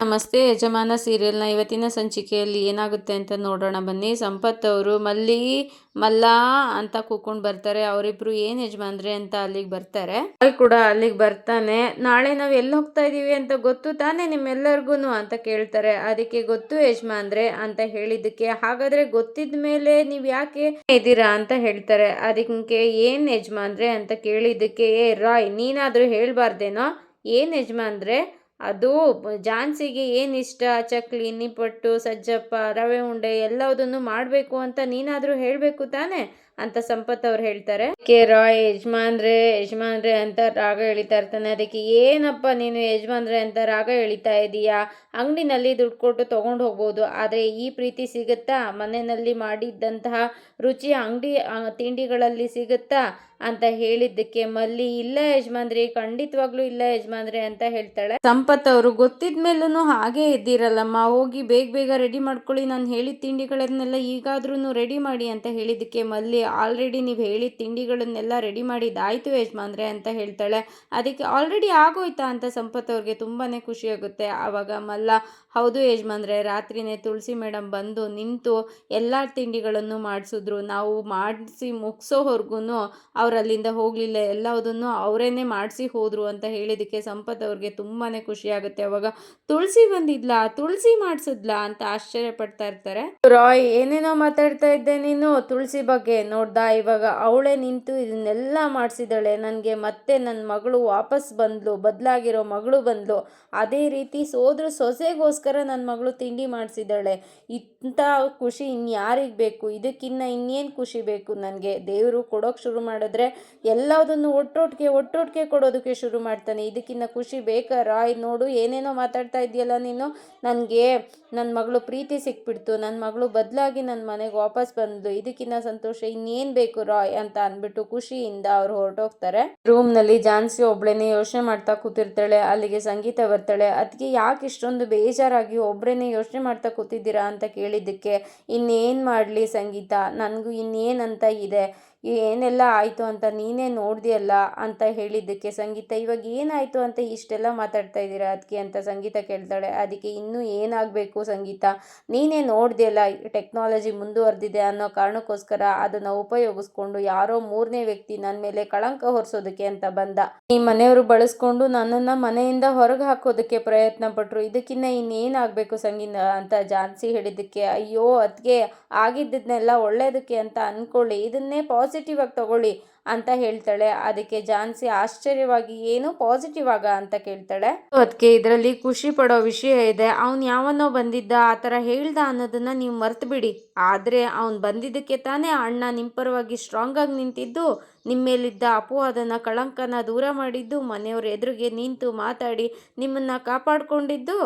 ನಮಸ್ತೆ, ಯಜಮಾನ ಸೀರಿಯಲ್ನ ಇವತ್ತಿನ ಸಂಚಿಕೆಯಲ್ಲಿ ಏನಾಗುತ್ತೆ ಅಂತ ನೋಡೋಣ. ಬನ್ನಿ, ಸಂಪತ್ ಅವರು ಮಲ್ಲಿ, ಮಲ್ಲ ಅಂತ ಕೂಕೊಂಡು ಬರ್ತಾರೆ. ಅವರಿಬ್ರು ಏನ್ ಯಜಮಾನ್ರೆ ಅಂತ ಅಲ್ಲಿಗೆ ಬರ್ತಾರೆ. ಅಲ್ಲಿ ಕೂಡ ಅಲ್ಲಿಗೆ ಬರ್ತಾನೆ. ನಾಳೆ ನಾವು ಎಲ್ಲಿ ಹೋಗ್ತಾ ಇದೀವಿ ಅಂತ ಗೊತ್ತು ತಾನೇ ನಿಮ್ಮೆಲ್ಲರಿಗೂ ಅಂತ ಕೇಳ್ತಾರೆ. ಅದಕ್ಕೆ ಗೊತ್ತು ಯಜಮಾನ್ರೆ ಅಂತ ಹೇಳಿದ್ದಕ್ಕೆ. ಹಾಗಾದ್ರೆ ಗೊತ್ತಿದ ಮೇಲೆ ನೀವು ಯಾಕೆ ಇದ್ದೀರಾ ಅಂತ ಹೇಳ್ತಾರೆ. ಅದಕ್ಕೆ ಏನ್ ಯಜಮಾನ್ರೆ ಅಂತ ಕೇಳಿದ್ದಕ್ಕೆ, ಏ ರಾಯ್, ನೀನಾದ್ರೂ ಹೇಳ್ಬಾರ್ದೇನೋ? ಏನ್ ಯಜಮಾನ್ರೆ? ಅದು ಝಾನ್ಸಿಗೆ ಏನು ಇಷ್ಟ? ಚಕ್ಲಿ ನಿಪ್ಪಟ್ಟು ಸಜ್ಜಪ್ಪ, ರವೆ ಉಂಡೆ ಎಲ್ಲದನ್ನು ಮಾಡಬೇಕು ಅಂತ ನೀನಾದರೂ ಹೇಳಬೇಕು ತಾನೇ? ಅಂತ ಸಂಪತ್ ಅವ್ರು ಹೇಳ್ತಾರೆ. ಕೆ ರಾಯ್ ಯಜಮಾನ್ರೆ ಯಜಮಾನ್ರೆ ಅಂತ ರಾಗ ಎಳಿತಾ ಇರ್ತಾನೆ. ಅದಕ್ಕೆ ಏನಪ್ಪ ನೀನು ಯಜಮಾನ್ರೆ ಅಂತ ರಾಗ ಎಳಿತಾ ಇದೀಯಾ? ಅಂಗಡಿನಲ್ಲಿ ದುಡ್ಡು ಕೊಟ್ಟು ತೊಗೊಂಡು ಹೋಗ್ಬೋದು. ಆದರೆ ಈ ಪ್ರೀತಿ ಸಿಗುತ್ತಾ? ಮನೆಯಲ್ಲಿ ಮಾಡಿದ್ದಂತಹ ರುಚಿ ಅಂಗಡಿ ತಿಂಡಿಗಳಲ್ಲಿ ಸಿಗುತ್ತಾ? ಅಂತ ಹೇಳಿದ್ದಕ್ಕೆ ಮಲ್ಲಿ, ಇಲ್ಲ ಯಜಮಾನ್ರಿ, ಖಂಡಿತವಾಗ್ಲೂ ಇಲ್ಲ ಯಜಮಾನ್ರಿ ಅಂತ ಹೇಳ್ತಾಳೆ. ಸಂಪತ್ ಅವರು ಗೊತ್ತಿದ ಮೇಲೂ ಹಾಗೆ ಇದ್ದೀರಲ್ಲಮ್ಮ. ಹೋಗಿ ಬೇಗ ಬೇಗ ರೆಡಿ ಮಾಡ್ಕೊಳ್ಳಿ. ನಾನು ಹೇಳಿದ ತಿಂಡಿಗಳನ್ನೆಲ್ಲ ಈಗಾದ್ರೂ ರೆಡಿ ಮಾಡಿ ಅಂತ ಹೇಳಿದ್ದಕ್ಕೆ ಮಲ್ಲಿ ಆಲ್ರೆಡಿ ನೀವು ಹೇಳಿದ ತಿಂಡಿಗಳನ್ನೆಲ್ಲ ರೆಡಿ ಮಾಡಿದ್ದಾಯಿತು ಯಜಮಾನ್ರೆ ಅಂತ ಹೇಳ್ತಾಳೆ. ಅದಕ್ಕೆ ಆಲ್ರೆಡಿ ಆಗೋಯ್ತಾ ಅಂತ ಸಂಪತ್ ಅವ್ರಿಗೆ ತುಂಬಾ ಖುಷಿಯಾಗುತ್ತೆ ಆವಾಗ ಮಲ್ಲ, ಹೌದು ಯಜಮಾನ್ರೆ, ರಾತ್ರಿನೇ ತುಳಸಿ ಮೇಡಮ್ ಬಂದು ನಿಂತು ಎಲ್ಲ ತಿಂಡಿಗಳನ್ನು ಮಾಡಿಸಿದ್ರು. ನಾವು ಮಾಡಿಸಿ ಮುಗಿಸೋವರೆಗೂ ಅವರಲ್ಲಿಂದ ಹೋಗಲಿಲ್ಲ. ಎಲ್ಲದನ್ನು ಅವರೇನೆ ಮಾಡಿಸಿ ಹೋದರು ಅಂತ ಹೇಳಿದಕ್ಕೆ ಸಂಪತ್ ಅವ್ರಿಗೆ ತುಂಬಾ ಖುಷಿಯಾಗುತ್ತೆ ಅವಾಗ ತುಳಸಿ ಬಂದಿದ್ಲ? ತುಳಸಿ ಮಾಡಿಸಿದ್ಲಾ? ಅಂತ ಆಶ್ಚರ್ಯ ಪಡ್ತಾ ಇರ್ತಾರೆ. ರಾಯ್, ಏನೇನೋ ಮಾತಾಡ್ತಾ ಇದ್ದೆ ನೀನು? ತುಳಸಿ ಬಗ್ಗೆ ನೋಡ್ದ, ಇವಾಗ ಅವಳೇ ನಿಂತು ಇದನ್ನೆಲ್ಲ ಮಾಡಿಸಿದಾಳೆ. ನನಗೆ ಮತ್ತೆ ನನ್ನ ಮಗಳು ವಾಪಸ್ ಬಂದ್ಲು, ಬದಲಾಗಿರೋ ಮಗಳು ಬಂದ್ಲು. ಅದೇ ರೀತಿ ಸೋದ್ರ ಸೊಸೆಗೋಸ್ಕರ ನನ್ನ ಮಗಳು ತಿಂಡಿ ಮಾಡಿಸಿದ್ದಾಳೆ ಇಂಥ ಖುಷಿ ಇನ್ಯಾರಿಗೆ ಬೇಕು? ಇದಕ್ಕಿನ್ನ ಇನ್ನೇನು ಖುಷಿ ಬೇಕು ನನಗೆ? ದೇವರು ಕೊಡೋಕೆ ಶುರು ಮಾಡಿದ್ರೆ ಎಲ್ಲದನ್ನು ಒಟ್ಟೊಟ್ಟಿಗೆ ಒಟ್ಟೊಟ್ಟಿಗೆ ಕೊಡೋದಕ್ಕೆ ಶುರು ಮಾಡ್ತಾನೆ. ಇದಕ್ಕಿನ್ನ ಖುಷಿ ಬೇಕಾ? ರಾಯ್ ನೋಡು, ಏನೇನೋ ಮಾತಾಡ್ತಾ ಇದೆಯಲ್ಲ ನೀನು? ನನಗೆ ನನ್ನ ಮಗಳು ಪ್ರೀತಿ ಸಿಕ್ಬಿಡ್ತು. ನನ್ನ ಮಗಳು ಬದಲಾಗಿ ನನ್ನ ಮನೆಗೆ ವಾಪಸ್ ಬಂದು ಇದಕ್ಕಿನ್ನ ಸಂತೋಷ ಇನ್ನೇನು ಬೇಕು ರಾಯ್ ಅಂತ ಅಂದ್ಬಿಟ್ಟು ಖುಷಿಯಿಂದ ಅವ್ರು ಹೊರಟೋಗ್ತಾರೆ. ರೂಮ್ನಲ್ಲಿ ಜಾನ್ಸಿ ಒಬ್ಳೇನೆ ಯೋಚನೆ ಮಾಡ್ತಾ ಕೂತಿರ್ತಾಳೆ, ಅಲ್ಲಿಗೆ ಸಂಗೀತ ಬರ್ತಾಳೆ. ಅದಕ್ಕೆ ಯಾಕೆ ಇಷ್ಟೊಂದು ಬೇಜಾರಾಗಿ ಒಬ್ರೇನೆ ಯೋಚನೆ ಮಾಡ್ತಾ ಕೂತಿದ್ದೀರಾ ಅಂತ ಕೇಳಿದ್ದಕ್ಕೆ, ಇನ್ನೇನು ಮಾಡಲಿ ಸಂಗೀತ? ನನಗೂ ಇನ್ನೇನಂತ ಇದೆ. ಏನೆಲ್ಲ ಆಯಿತು ಅಂತ ನೀನೇ ನೋಡಿದೆಯಲ್ಲ ಅಂತ ಹೇಳಿದ್ದಕ್ಕೆ ಸಂಗೀತ, ಇವಾಗ ಏನಾಯಿತು ಅಂತ ಇಷ್ಟೆಲ್ಲ ಮಾತಾಡ್ತಾ ಇದ್ದೀರಾ? ಅದಕ್ಕೆ ಅಂತ ಸಂಗೀತ ಕೇಳ್ತಾಳೆ. ಅದಕ್ಕೆ ಇನ್ನೂ ಏನಾಗಬೇಕು ಸಂಗೀತ? ನೀನೇ ನೋಡಿದೆಯಲ್ಲ ಟೆಕ್ನಾಲಜಿ ಮುಂದುವರೆದಿದೆ ಅನ್ನೋ ಕಾರಣಕ್ಕೋಸ್ಕರ ಅದನ್ನು ಉಪಯೋಗಿಸ್ಕೊಂಡು ಯಾರೋ ಮೂರನೇ ವ್ಯಕ್ತಿ ನನ್ನ ಮೇಲೆ ಕಳಂಕ ಹೊರಿಸೋದಕ್ಕೆ ಅಂತ ಬಂದ. ಈ ಮನೆಯವರು ಬಳಸ್ಕೊಂಡು ನನ್ನನ್ನು ಮನೆಯಿಂದ ಹೊರಗೆ ಹಾಕೋದಕ್ಕೆ ಪ್ರಯತ್ನ ಪಟ್ಟರು ಇದಕ್ಕಿನ್ನ ಇನ್ನೇನಾಗಬೇಕು ಸಂಗೀತ ಅಂತ ಜಾನ್ಸಿ ಹೇಳಿದ್ದಕ್ಕೆ, ಅಯ್ಯೋ ಅದಕ್ಕೆ ಆಗಿದ್ದನ್ನೆಲ್ಲ ಒಳ್ಳೆಯದಕ್ಕೆ ಅಂತ ಅಂದ್ಕೊಳ್ಳಿ ಇದನ್ನೇ ಪಾಸಿಟಿವ್ ಆಗಿ ತಗೊಳ್ಳಿ ಅಂತ ಹೇಳ್ತಾಳೆ. ಅದಕ್ಕೆ ಜಾನ್ಸಿ ಆಶ್ಚರ್ಯವಾಗಿ, ಏನು ಪಾಸಿಟಿವ್ ಆಗ? ಅಂತ ಕೇಳ್ತಾಳೆ. ಅದಕ್ಕೆ ಇದರಲ್ಲಿ ಖುಷಿ ಪಡೋ ವಿಷಯ ಇದೆ. ಅವನು ಯಾವನೋ ಬಂದಿದ್ದ, ಆ ಥರ ಹೇಳ್ದ ಅನ್ನೋದನ್ನ ನೀವು ಮರ್ತು ಬಿಡಿ ಆದರೆ ಅವನು ಬಂದಿದ್ದಕ್ಕೆ ತಾನೇ ಅಣ್ಣ ನಿಮ್ಮ ಪರವಾಗಿ ಸ್ಟ್ರಾಂಗ್ ಆಗಿ ನಿಂತಿದ್ದು. ನಿಮ್ಮ ಮೇಲಿದ್ದ ಅಪವಾದನ ಕಳಂಕನ ದೂರ ಮಾಡಿದ್ದು, ಮನೆಯವ್ರ ಎದುರಿಗೆ ನಿಂತು ಮಾತಾಡಿ ನಿಮ್ಮನ್ನ ಕಾಪಾಡ್ಕೊಂಡಿದ್ದು?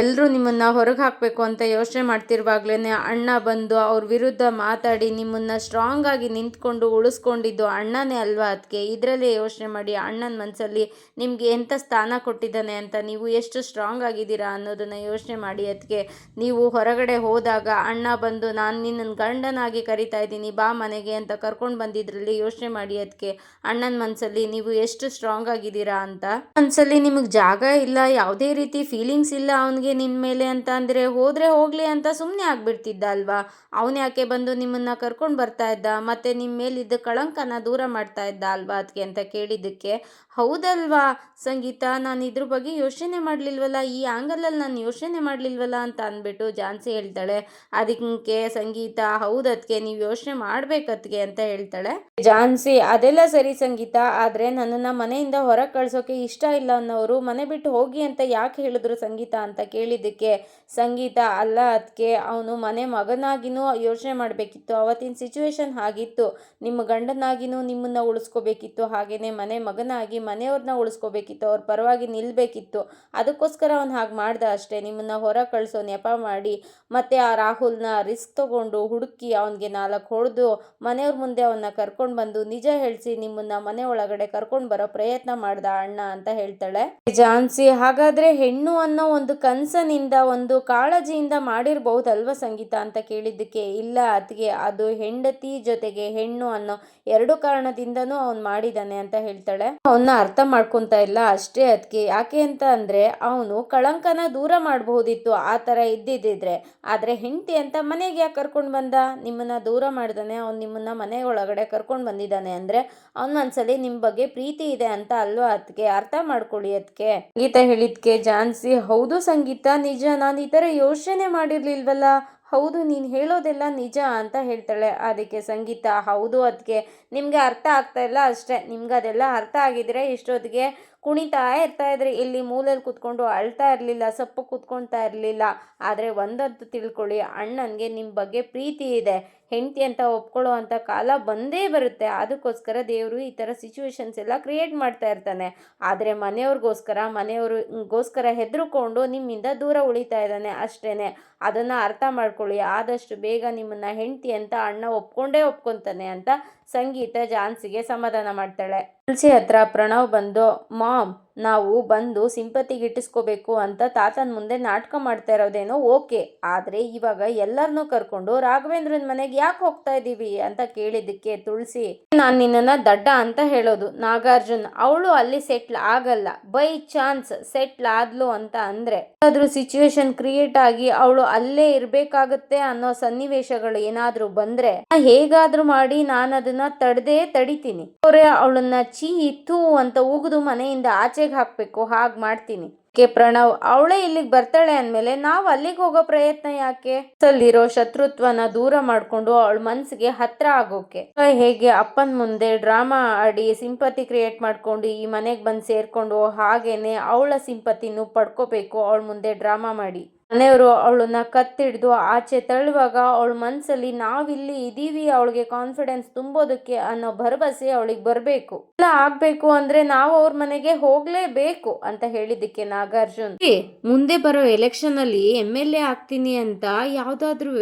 ಎಲ್ಲರೂ ನಿಮ್ಮನ್ನ ಹೊರಗೆ ಹಾಕಬೇಕು ಅಂತ ಯೋಚನೆ ಮಾಡ್ತಿರುವಾಗ್ಲೇ ಅಣ್ಣ ಬಂದು ಅವ್ರ ವಿರುದ್ಧ ಮಾತಾಡಿ ನಿಮ್ಮನ್ನ ಸ್ಟ್ರಾಂಗ್ ಆಗಿ ನಿಂತ್ಕೊಂಡು ಉಳಿಸ್ಕೊಂಡಿದ್ದು ಅಣ್ಣನೇ ಅಲ್ವಾ ಅದಕ್ಕೆ ಇದರಲ್ಲೇ ಯೋಚನೆ ಮಾಡಿ ಅಣ್ಣನ ಮನಸ್ಸಲ್ಲಿ ನಿಮಗೆ ಎಂಥ ಸ್ಥಾನ ಕೊಟ್ಟಿದ್ದಾನೆ ಅಂತ ನೀವು ಎಷ್ಟು ಸ್ಟ್ರಾಂಗ್ ಆಗಿದ್ದೀರಾ ಅನ್ನೋದನ್ನ ಯೋಚನೆ ಮಾಡಿ ಅದಕ್ಕೆ ನೀವು ಹೊರಗಡೆ ಹೋದಾಗ ಅಣ್ಣ ಬಂದು, ನಾನು ನಿನ್ನ ಗಂಡನಾಗಿ ಕರಿತಾ ಇದ್ದೀನಿ, ಬಾ ಮನೆಗೆ ಅಂತ ಕರ್ಕೊಂಡು ಬಂದಿದ್ರಲ್ಲಿ ಯೋಚನೆ ಮಾಡಿ ಅದಕ್ಕೆ ಅಣ್ಣನ ಮನಸ್ಸಲ್ಲಿ ನೀವು ಎಷ್ಟು ಸ್ಟ್ರಾಂಗ್ ಆಗಿದ್ದೀರಾ ಅಂತ ಮನಸ್ಸಲ್ಲಿ ನಿಮಗೆ ಜಾಗ ಇಲ್ಲ, ಯಾವುದೇ ರೀತಿ ಫೀಲಿಂಗ್ಸ್ ಇಲ್ಲ ಅವನಿಗೆ ನಿನ್ನ ಮೇಲೆ ಅಂತ ಅಂದರೆ ಹೋದರೆ ಹೋಗಲಿ ಅಂತ ಸುಮ್ಮನೆ ಆಗಿಬಿಡ್ತಿದ್ದ ಅಲ್ವಾ? ಅವನು ಯಾಕೆ ಬಂದು ನಿಮ್ಮನ್ನ ಕರ್ಕೊಂಡು ಬರ್ತಾ ಇದ್ದ? ಮತ್ತೆ ನಿಮ್ಮ ಮೇಲಿದ್ದ ಕಳಂಕನ ದೂರ ಮಾಡ್ತಾ ಇದ್ದ ಅಲ್ವಾ ಅದಕ್ಕೆ ಅಂತ ಕೇಳಿದ್ದಕ್ಕೆ? ಹೌದಲ್ವಾ? ಸಂಗೀತ, ನಾನು ಇದ್ರ ಬಗ್ಗೆ ಯೋಚನೆ ಮಾಡಲಿಲ್ವಲ್ಲ? ಈ ಆ್ಯಂಗಲಲ್ಲಿ ನಾನು ಯೋಚನೆ ಮಾಡಲಿಲ್ವಲ್ಲ ಅಂತ ಅಂದ್ಬಿಟ್ಟು ಜಾನ್ಸಿ ಹೇಳ್ತಾಳೆ. ಅದಕ್ಕೆ ಸಂಗೀತ ಹೌದಕ್ಕೆ ನೀವು ಯೋಚನೆ ಮಾಡ್ಬೇಕತ್ಗೆ ಅಂತ ಹೇಳ್ತಾಳೆ. ಜಾನ್ಸಿ ಅದೆಲ್ಲ ಸರಿ ಸಂಗೀತ, ಆದರೆ ನನ್ನನ್ನು ಮನೆಯಿಂದ ಹೊರಗೆ ಕಳಿಸೋಕೆ ಇಷ್ಟ ಇಲ್ಲ ಅನ್ನೋರು ಮನೆ ಬಿಟ್ಟು ಹೋಗಿ ಅಂತ ಯಾಕೆ ಹೇಳಿದ್ರು ಸಂಗೀತ ಅಂತ ಕೇಳಿದ್ದಕ್ಕೆ ಸಂಗೀತ ಅಲ್ಲ ಅದಕ್ಕೆ ಅವನು ಮನೆ ಮಗನಾಗಿನೂ ಯೋಚನೆ ಮಾಡಬೇಕಿತ್ತು. ಅವತ್ತಿನ ಸಿಚುವೇಶನ್ ಆಗಿತ್ತು ನಿಮ್ಮ ಗಂಡನಾಗಿನೂ ನಿಮ್ಮನ್ನು ಉಳಿಸ್ಕೋಬೇಕಿತ್ತು. ಹಾಗೆಯೇ ಮನೆ ಮಗನಾಗಿ ಮನೆಯವ್ರನ್ನ ಉಳಿಸ್ಕೋಬೇಕಿತ್ತು. ಅವ್ರ ಪರವಾಗಿ ನಿಲ್ಲಬೇಕಿತ್ತು ಅದಕ್ಕೋಸ್ಕರ ಅವ್ನು ಹಾಗೆ ಮಾಡ್ದ ಅಷ್ಟೇ. ನಿಮ್ಮನ್ನು ಹೊರಗೆ ಕಳಿಸೋ ನೆಪ ಮಾಡಿ ಮತ್ತು ಆ ರಾಹುಲ್ನ ರಿಸ್ಕ್ ತೊಗೊಂಡು ಹುಡುಕಿ ಅವನಿಗೆ ನಾಲ್ಕು ಹೊಡೆದು ಮನೆಯವ್ರ ಮುಂದೆ ಅವನ್ನ ಕರ್ಕೊಂಡು ಬಂದು ನಿಜ ಹೇಳಿಸಿ ನಿಮ್ಮನ್ನ ಮನೆ ಒಳಗಡೆ ಕರ್ಕೊಂಡು ಬರೋ ಪ್ರಯತ್ನ ಮಾಡ್ದ ಅಣ್ಣ ಅಂತ ಹೇಳ್ತಾಳೆ. ಜಾನ್ಸಿ, ಹಾಗಾದ್ರೆ ಹೆಣ್ಣು ಅನ್ನೋ ಒಂದು ಕನ್ಸನಿಂದ ಒಂದು ಕಾಳಜಿಯಿಂದ ಮಾಡಿರ್ಬಹುದಲ್ವಾ ಸಂಗೀತ ಅಂತ ಕೇಳಿದ್ದಕ್ಕೆ? ಇಲ್ಲ ಅತ್ಗೆ ಅದು ಹೆಂಡತಿ ಜೊತೆಗೆ ಹೆಣ್ಣು ಅನ್ನೋ ಎರಡು ಕಾರಣದಿಂದನೂ ಅವ್ನು ಮಾಡಿದಾನೆ ಅಂತ ಹೇಳ್ತಾಳೆ. ಅವನ್ನ ಅರ್ಥ ಮಾಡ್ಕೊಂತ ಇಲ್ಲ ಅಷ್ಟೇ ಅದಕ್ಕೆ ಯಾಕೆ ಅಂತ ಅಂದ್ರೆ ಅವನು ಕಳಂಕನ ದೂರ ಮಾಡಬಹುದಿತ್ತು, ಆ ತರ ಇದ್ದಿದ್ದಿದ್ರೆ. ಆದ್ರೆ ಹೆಂಡತಿ ಅಂತ ಮನೆಗೆ ಯಾಕೆ ಕರ್ಕೊಂಡು ಬಂದ? ನಿಮ್ಮನ್ನ ದೂರ ಮಾಡ್ದಾನೆ, ಅವ್ನು ನಿಮ್ಮನ್ನ ಮನೆ ಒಳಗಡೆ ಕರ್ಕೊಂಡು ಬಂದಿದ್ದಾನೆ ಅಂದ್ರೆ ಅವ್ನು ಒಂದ್ಸಲಿ ನಿಮ್ ಬಗ್ಗೆ ಪ್ರೀತಿ ಇದೆ ಅಂತ ಅಲ್ವಾ ಅದಕ್ಕೆ ಅರ್ಥ ಮಾಡ್ಕೊಳ್ಳಿ ಅದಕ್ಕೆ ಸಂಗೀತ ಹೇಳಿದ್ಕೆ, ಜಾನ್ಸಿ, ಹೌದು ಸಂಗೀತ ನಿಜ ನಾನು ಈ ತರ ಯೋಚನೆ ಮಾಡಿರ್ಲಿಲ್ವಲ್ಲ? ಹೌದು, ನೀನು ಹೇಳೋದೆಲ್ಲ ನಿಜ ಅಂತ ಹೇಳ್ತಾಳೆ. ಅದಕ್ಕೆ ಸಂಗೀತ, ಹೌದು ಅದಕ್ಕೆ ನಿಮಗೆ ಅರ್ಥ ಆಗ್ತಾ ಇಲ್ಲ ಅಷ್ಟೇ. ನಿಮ್ಗೆ ಅದೆಲ್ಲ ಅರ್ಥ ಆಗಿದ್ರೆ ಇಷ್ಟೊತ್ತಿಗೆ ಕುಣಿತಾ ಇರ್ತಾ ಇದ್ರೆ. ಇಲ್ಲಿ ಮೂಲೆಯಲ್ಲಿ ಕೂತ್ಕೊಂಡು ಅಳ್ತಾ ಇರಲಿಲ್ಲ, ಸಪ್ಪು ಕೂತ್ಕೊಳ್ತಾ ಇರಲಿಲ್ಲ. ಆದರೆ ಒಂದಂತೂ ತಿಳ್ಕೊಳ್ಳಿ, ಅಣ್ಣನಿಗೆ ನಿಮ್ಮ ಬಗ್ಗೆ ಪ್ರೀತಿ ಇದೆ. ಹೆಂಡತಿ ಅಂತ ಒಪ್ಕೊಳ್ಳೋ ಅಂಥ ಕಾಲ ಬಂದೇ ಬರುತ್ತೆ. ಅದಕ್ಕೋಸ್ಕರ ದೇವರು ಈ ಥರ ಸಿಚುವೇಶನ್ಸ್ ಎಲ್ಲ ಕ್ರಿಯೇಟ್ ಮಾಡ್ತಾ ಇರ್ತಾನೆ. ಆದರೆ ಮನೆಯವ್ರಿಗೋಸ್ಕರ ಮನೆಯವ್ರಿಗೋಸ್ಕರ ಹೆದರುಕೊಂಡು ನಿಮ್ಮಿಂದ ದೂರ ಉಳಿತಾ ಇದ್ದಾನೆ ಅಷ್ಟೇ ಅದನ್ನು ಅರ್ಥ ಮಾಡ್ಕೊಳ್ಳಿ. ಆದಷ್ಟು ಬೇಗ ನಿಮ್ಮನ್ನ ಹೆಂಡತಿ ಅಂತ ಅಣ್ಣ ಒಪ್ಕೊಂಡೇ ಒಪ್ಕೊಂತಾನೆ ಅಂತ ಸಂಗೀತ ಜಾನ್ಸಿಗೆ ಸಮಾಧಾನ ಮಾಡ್ತಾಳೆ. ತುಳಸಿ ಹತ್ರ ಪ್ರಣವ್ ಬಂದು, ಮಾಮ್, ನಾವು ಬಂದು ಸಿಂಪತಿಗೆ ಗಿಟ್ಟಿಸ್ಕೋಬೇಕು ಅಂತ ತಾತನ ಮುಂದೆ ನಾಟಕ ಮಾಡ್ತಾ ಇರೋದೇನೋ ಓಕೆ. ಆದರೆ ಇವಾಗ ಎಲ್ಲರನ್ನೂ ಕರ್ಕೊಂಡು ರಾಘವೇಂದ್ರನ ಮನೆಗೆ ಯಾಕೆ ಹೋಗ್ತಾ ಇದ್ದೀವಿ ಅಂತ ಕೇಳಿದ್ದಕ್ಕೆ ತುಳಸಿ, ನಾನು ನಿನ್ನನ್ನು ದಡ್ಡ ಅಂತ ಹೇಳೋದು. ನಾಗಾರ್ಜುನ್, ಅವಳು ಅಲ್ಲಿ ಸೆಟ್ಲ್ ಆಗಲ್ಲ. ಬೈ ಚಾನ್ಸ್ ಸೆಟ್ಲ್ ಆದ್ಲು ಅಂತ ಅಂದ್ರೆ, ಏನಾದ್ರೂ ಸಿಚುವೇಶನ್ ಕ್ರಿಯೇಟ್ ಆಗಿ ಅವಳು ಅಲ್ಲೇ ಇರ್ಬೇಕಾಗತ್ತೆ ಅನ್ನೋ ಸನ್ನಿವೇಶಗಳು ಏನಾದ್ರೂ ಬಂದ್ರೆ ಹೇಗಾದ್ರೂ ಮಾಡಿ ನಾನು ಅದನ್ನ ತಡೆದೇ ತಡಿತೀನಿ. ಅವರೇ ಅವಳನ್ನ ಚೀ ಇತ್ತು ಅಂತ ಉಗಿದು ಮನೆಯಿಂದ ಆಚೆಗೆ ಹಾಕ್ಬೇಕು, ಹಾಗೆ ಮಾಡ್ತೀನಿ. ಕೆ ಪ್ರಣವ್, ಅವಳೇ ಇಲ್ಲಿಗೆ ಬರ್ತಾಳೆ ಅಂದಮೇಲೆ ನಾವು ಅಲ್ಲಿಗೆ ಹೋಗೋ ಪ್ರಯತ್ನ ಯಾಕೆ? ಅಲ್ಲಿರೋ ಶತ್ರುತ್ವನ ದೂರ ಮಾಡ್ಕೊಂಡು ಅವಳ ಮನ್ಸಿಗೆ ಹತ್ರ ಆಗೋಕೆ. ಹೇಗೆ ಅಪ್ಪನ ಮುಂದೆ ಡ್ರಾಮಾ ಆಡಿ ಸಿಂಪತಿ ಕ್ರಿಯೇಟ್ ಮಾಡ್ಕೊಂಡು ಈ ಮನೆಗೆ ಬಂದು ಸೇರ್ಕೊಂಡು ಹಾಗೇನೆ ಅವಳ ಸಿಂಪತಿನೂ ಪಡ್ಕೋಬೇಕು, ಅವಳ ಮುಂದೆ ಡ್ರಾಮಾ ಮಾಡಿ. ಮನೆಯವರು ಅವಳನ್ನ ಕತ್ತಿಡ್ದು ಆಚೆ ತಳ್ಳುವಾಗ ಅವಳ ಮನಸ್ಸಲ್ಲಿ ನಾವಿಲ್ಲಿ ಇದ್ದೀವಿ ಅವಳಿಗೆ ಕಾನ್ಫಿಡೆನ್ಸ್ ತುಂಬೋದಕ್ಕೆ ಅನ್ನೋ ಭರವಸೆ ಅವಳಿಗೆ ಬರಬೇಕು. ಎಲ್ಲ ಆಗ್ಬೇಕು ಅಂದ್ರೆ ನಾವು ಅವ್ರ ಮನೆಗೆ ಹೋಗ್ಲೇಬೇಕು, ಅಂತ ಹೇಳಿದ್ದಕ್ಕೆ ನಾಗಾರ್ಜುನ್. ಮುಂದೆ ಬರೋ ಎಲೆಕ್ಷನ್ ಅಲ್ಲಿ ಎಂ ಎಲ್ ಎ ಆಗ್ತೀನಿ ಅಂತ ಯಾವ್ದಾದ್ರೂ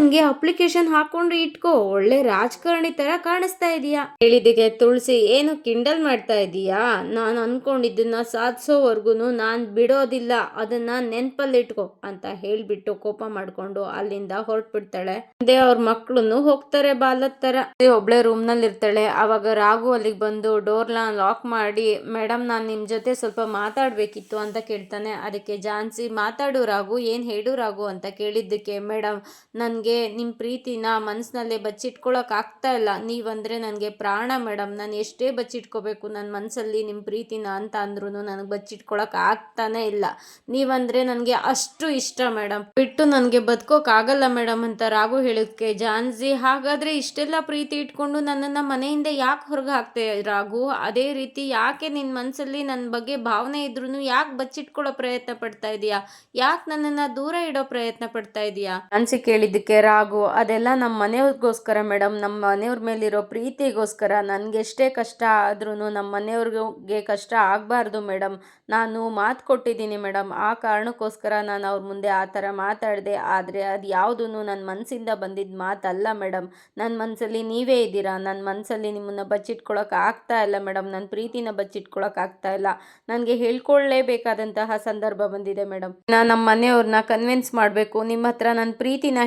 ನಂಗೆ ಅಪ್ಲಿಕೇಶನ್ ಹಾಕೊಂಡು ಇಟ್ಕೋ. ಒಳ್ಳೆ ರಾಜಕಾರಣಿ ತರ ಕಾಣಿಸ್ತಾ ಇದೀಯಾ? ಹೇಳಿದಿಗೆ ತುಳಸಿ, ಏನು ಕಿಂಡಲ್ ಮಾಡ್ತಾ ಇದೀಯಾ? ನಾನು ಅನ್ಕೊಂಡಿದ್ದನ್ನ ಸಾಧಿಸೋವರ್ಗುನು ನಾನು ಬಿಡೋದಿಲ್ಲ. ಅದನ್ನ ನೆನ್ಪಲ್ಲಿ ಇಟ್ಕೋ ಅಂತ ಹೇಳ್ಬಿಟ್ಟು ಕೋಪ ಮಾಡ್ಕೊಂಡು ಅಲ್ಲಿಂದ ಹೊರಟ್ಬಿಡ್ತಾಳೆ. ಮುಂದೆ ಅವ್ರ ಮಕ್ಳುನು ಹೋಗ್ತಾರೆ ಬಾಲದ ತರ. ಒಬ್ಳೆ ರೂಮ್ನಲ್ಲಿ ಇರ್ತಾಳೆ ಅವಾಗ ರಾಘು ಅಲ್ಲಿಗೆ ಬಂದು ಡೋರ್ನ ಲಾಕ್ ಮಾಡಿ ಮೇಡಮ್ ನಾನು ನಿಮ್ ಜೊತೆ ಸ್ವಲ್ಪ ಮಾತಾಡ್ಬೇಕಿತ್ತು ಅಂತ ಕೇಳ್ತಾನೆ. ಅದಕ್ಕೆ ಜಾನ್ಸಿ, ಮಾತಾಡು ರಾಘು, ಏನ್ ಹೇಳು ರಾಘು? ಅಂತ ಕೇಳಿದ್ದಕ್ಕೆ ಮೇಡಮ್ ನನ್ಗೆ ನಿಮ್ಮ ಪ್ರೀತಿನ ಮನಸ್ಸಿನಲ್ಲೇ ಬಚ್ಚಿಟ್ಕೊಳ್ಳೋಕೆ ಆಗ್ತಾ ಇಲ್ಲ. ನೀವಂದರೆ ನನಗೆ ಪ್ರಾಣ ಮೇಡಮ್ ನಾನು ಎಷ್ಟೇ ಬಚ್ಚಿಟ್ಕೋಬೇಕು ನನ್ನ ಮನಸ್ಸಲ್ಲಿ ನಿಮ್ಮ ಪ್ರೀತಿನ ಅಂತ ಅಂದ್ರೂ ನನಗೆ ಬಚ್ಚಿಟ್ಕೊಳಕ್ಕೆ ಆಗ್ತಾನೆ ಇಲ್ಲ. ನೀವಂದರೆ ನನಗೆ ಅಷ್ಟು ಇಷ್ಟ ಮೇಡಮ್ ಬಿಟ್ಟು ನನಗೆ ಬದುಕೋಕ್ಕಾಗಲ್ಲ ಮೇಡಮ್ ಅಂತ ರಾಘು ಹೇಳೋಕ್ಕೆ ಜಾನ್ಸಿ, ಹಾಗಾದರೆ ಇಷ್ಟೆಲ್ಲ ಪ್ರೀತಿ ಇಟ್ಕೊಂಡು ನನ್ನನ್ನು ಮನೆಯಿಂದ ಯಾಕೆ ಹೊರಗೆ ಹಾಕ್ತೆ ರಾಘು? ಅದೇ ರೀತಿ ಯಾಕೆ ನಿನ್ನ ಮನಸ್ಸಲ್ಲಿ ನನ್ನ ಬಗ್ಗೆ ಭಾವನೆ ಇದ್ರೂ ಯಾಕೆ ಬಚ್ಚಿಟ್ಕೊಳ್ಳೋ ಪ್ರಯತ್ನ ಪಡ್ತಾ ಇದೆಯಾ? ಯಾಕೆ ನನ್ನನ್ನು ದೂರ ಇಡೋ ಪ್ರಯತ್ನ ಪಡ್ತಾ ಇದೆಯಾ? ಜಾನ್ಸಿ ಕೇಳಿದ್ದಕ್ಕೆ ರಾಘು ಅದೆಲ್ಲ ನಮ್ಮ ಮನೆಯವ್ರಿಗೋಸ್ಕರ ಮೇಡಮ್. ನಮ್ಮ ಮನೆಯವ್ರ ಮೇಲಿರೋ ಪ್ರೀತಿಗೋಸ್ಕರ. ನನಗೆ ಎಷ್ಟೇ ಕಷ್ಟ ಆದ್ರೂ ನಮ್ಮ ಮನೆಯವ್ರಿಗೆ ಕಷ್ಟ ಆಗಬಾರ್ದು ಮೇಡಮ್. ನಾನು ಮಾತು ಕೊಟ್ಟಿದ್ದೀನಿ ಮೇಡಮ್. ಆ ಕಾರಣಕ್ಕೋಸ್ಕರ ನಾನು ಅವ್ರ ಮುಂದೆ ಆ ಥರ ಮಾತಾಡಿದೆ. ಆದರೆ ಅದು ಯಾವುದೂ ನನ್ನ ಮನಸ್ಸಿಂದ ಬಂದಿದ್ದ ಮಾತಲ್ಲ ಮೇಡಮ್. ನನ್ನ ಮನಸ್ಸಲ್ಲಿ ನೀವೇ ಇದ್ದೀರಾ? ನನ್ನ ಮನಸ್ಸಲ್ಲಿ ನಿಮ್ಮನ್ನು ಬಚ್ಚಿಟ್ಕೊಳ್ಳೋಕೆ ಆಗ್ತಾ ಇಲ್ಲ ಮೇಡಮ್. ನನ್ನ ಪ್ರೀತಿನ ಬಚ್ಚಿಟ್ಕೊಳಕ್ಕೆ ಆಗ್ತಾ ಇಲ್ಲ. ನನಗೆ ಹೇಳ್ಕೊಳ್ಳೇಬೇಕಾದಂತಹ ಸಂದರ್ಭ ಬಂದಿದೆ ಮೇಡಮ್. ನಾನು ನಮ್ಮ ಮನೆಯವ್ರನ್ನ ಕನ್ವಿನ್ಸ್ ಮಾಡಬೇಕು. ನಿಮ್ಮ ಹತ್ರ ನನ್ನ ಪ್ರೀತಿನ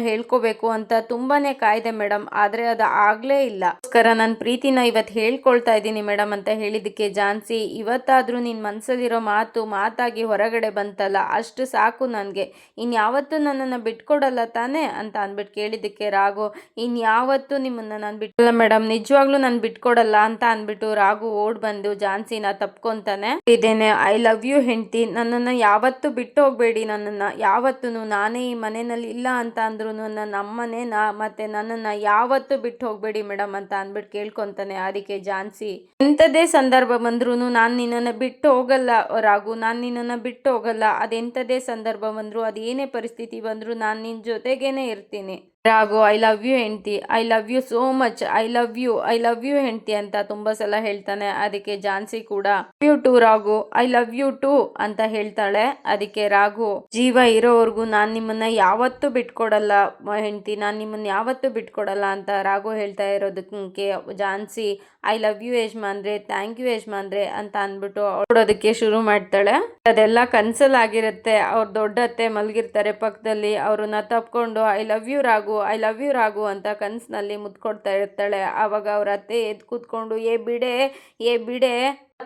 ಹೇಳ್ಕೋಬೇಕು ಅಂತ ತುಂಬಾನೇ ಕಾಯ್ದೆ ಮೇಡಮ್, ಆದ್ರೆ ಅದು ಆಗಲೇ ಇಲ್ಲ. ಅದಕ್ಕೋಸ್ಕರ ನನ್ನ ಪ್ರೀತಿನ ಇವತ್ತು ಹೇಳ್ಕೊಳ್ತಾ ಇದ್ದೀನಿ ಮೇಡಮ್ ಅಂತ ಹೇಳಿದಕ್ಕೆ ಜಾನ್ಸಿ, ಇವತ್ತಾದರೂ ನಿನ್ನ ಮನ್ಸಲ್ಲಿರೋ ಮಾತು ಮಾತಾಗಿ ಹೊರಗಡೆ ಬಂತಲ್ಲ, ಅಷ್ಟು ಸಾಕು ನನಗೆ. ಇನ್ಯಾವತ್ತೂ ನನ್ನನ್ನ ಬಿಟ್ಕೊಡಲ್ಲ ತಾನೇ ಅಂತ ಅಂದ್ಬಿಟ್ಟು ಕೇಳಿದ್ದಕ್ಕೆ ರಾಘು ಇನ್ಯಾವತ್ತೂ ನಿಮ್ಮನ್ನ ನಾನು ಬಿಟ್ಟಲ್ಲ ಮೇಡಮ್, ನಿಜವಾಗ್ಲೂ ನಾನು ಬಿಟ್ಕೊಡಲ್ಲ ಅಂತ ಅಂದ್ಬಿಟ್ಟು ರಾಘು ಓಡ್ ಬಂದು ಜಾನ್ಸಿನ ತಪ್ಕೊಂತಾನೆ. ಇದೇನೆ, ಐ ಲವ್ ಯು ಹೆಂಡ್ತಿ, ನನ್ನನ್ನ ಯಾವತ್ತೂ ಬಿಟ್ಟು ಹೋಗ್ಬೇಡಿ ನನ್ನನ್ನ ಯಾವತ್ತೂ ನಾನೇ ಈ ಮನೆಯಲ್ಲಿ ಇಲ್ಲ ಅಂತ ಅಂದ್ರು ನನ್ನ ಅಮ್ಮನೇ ನಾ, ಮತ್ತೆ ನನ್ನನ್ನು ಯಾವತ್ತೂ ಬಿಟ್ಟು ಹೋಗ್ಬೇಡಿ ಮೇಡಮ್ ಅಂತ ಅಂದ್ಬಿಟ್ಟು ಕೇಳ್ಕೊಂತಾನೆ ಅದಕ್ಕೆ ಜಾನ್ಸಿ. ಎಂಥದೇ ಸಂದರ್ಭ ಬಂದ್ರೂ ನಾನು ನಿನ್ನನ್ನು ಬಿಟ್ಟು ಹೋಗಲ್ಲ ರಾಗು ನಾನು ನಿನ್ನನ್ನು ಬಿಟ್ಟು ಹೋಗಲ್ಲ. ಅದೆಂಥದೇ ಸಂದರ್ಭ ಬಂದರೂ, ಅದೇನೇ ಪರಿಸ್ಥಿತಿ ಬಂದರೂ ನಾನು ನಿನ್ನ ಜೊತೆಗೇನೆ ಇರ್ತೀನಿ. ರಾಘು ಐ ಲವ್ ಯು ಹೆಂಡ್ತಿ. I love you so much I love you I love you ಹೆಂಡತಿ ಅಂತ ತುಂಬಾ ಸಲ ಹೇಳ್ತಾನೆ. ಅದಕ್ಕೆ ಜಾನ್ಸಿ ಕೂಡ you too Raghu. I love you too ಅಂತ ಹೇಳ್ತಾಳೆ. ಅದಕ್ಕೆ ರಾಘು, ಜೀವ ಇರೋವರೆಗೂ ನಾನ್ ನಿಮ್ಮನ್ನ ಯಾವತ್ತೂ ಬಿಟ್ಕೊಡಲ್ಲ, ಹೆಂಡತಿ. ನಾನ್ ನಿಮ್ಮನ್ನ ಯಾವತ್ತೂ ಬಿಟ್ಕೊಡಲ್ಲ ಅಂತ ರಾಘು ಹೇಳ್ತಾ ಇರೋದಕ್ಕೆ ಜಾನ್ಸಿ ಐ ಲವ್ ಯು ಯಜಮಾನ್ರೆ. ಥ್ಯಾಂಕ್ ಯು ಯಜಮಾನ್ರೆ ಅಂತ ಅಂದ್ಬಿಟ್ಟು ನೋಡೋದಕ್ಕೆ ಶುರು ಮಾಡ್ತಾಳೆ. ಅದೆಲ್ಲ ಕನ್ಸಲ್ ಆಗಿರುತ್ತೆ ಅವ್ರ ದೊಡ್ಡತ್ತೆ ಮಲಗಿರ್ತಾರೆ ಪಕ್ಕದಲ್ಲಿ. ಅವ್ರನ್ನ ತಪ್ಕೊಂಡು I love you Raghu I love you Raghu ಅಂತ ಕನಸಿನಲ್ಲಿ ಮುದ್ದು ಕೊಡ್ತಾ ಇರ್ತಾಳೆ. ಆವಾಗ ಅವ್ರ ಅತ್ತೆ ಎದ್ದು ಕೂತ್ಕೊಂಡು, ಏ ಬಿಡೆ ಏ ಬಿಡೆ